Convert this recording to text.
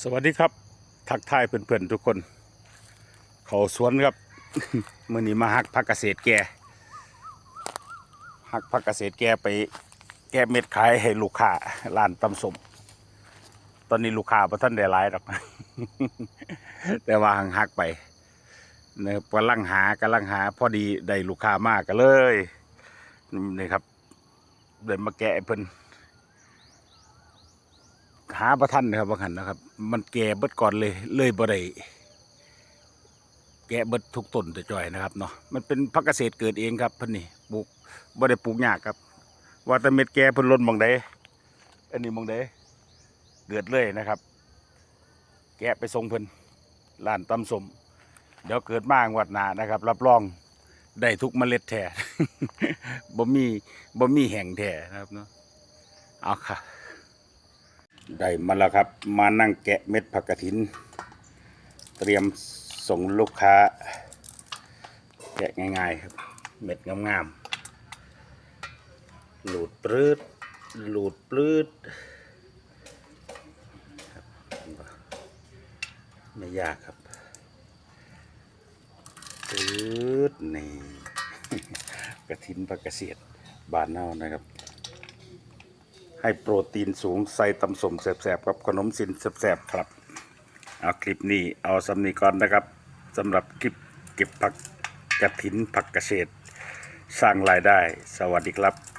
สวัสดีครับ ทักทายเพื่อนๆทุกคน เขาสวนครับ มื่อนี้มาหักพักเกษตรแกหักพักเกษตรแกไป แกเม็ดขายให้ลูกค้าร้านตำสม ตอนนี้ลูกค้าพระท่านได้หลายดอก แต่ว่าหังหักไปเนี่ยกำลังหากำลังหา พอดีได้ลูกค้ามากก็เลยนี่ครับเดินมาแกะเพิ่น หาประทันนะครับว่าหันนะครับ มันแก่เบิดก่อนเลยเลยบ่ได้แก่เบิดทุกต้นแต่จ่อยนะครับเนาะมันเป็นพักเกษตรเกิดเองครับพิ่นนี่ปลูกบ่ได้ปลูกยากครับ ว่าแต่เม็ดแก่พิ่นล้นมองใดอันนี้มองใดเกิดเลยนะครับ แกะไปส่งเพิ่นร้านตำสมเดี๋ยวเกิดมางวดหนานะครับ รับรองได้ทุกเมล็ดแท้บ่มีบ่มีแห่งแท้นะครับเนาะเอาค่ะ ได้มาแล้วครับ มานั่งแกะเม็ดผักกระถิน เตรียมส่งลูกค้า แกะง่ายๆครับ เม็ดงามๆหลูดปลื้ดหลูดปลื้ดครับไม่ยากครับปลื้ดนี่กระถินผักกระเสียดบานเน่านะครับ ให้โปรตีนสูงใส่ตำสมแสบๆกับขนมสินแสบๆครับ เอาคลิปนี้เอาสำนีก่อนนะครับสำหรับคลิปเก็บผักกระถินผักเกษตร สร้างรายได้ สวัสดีครับ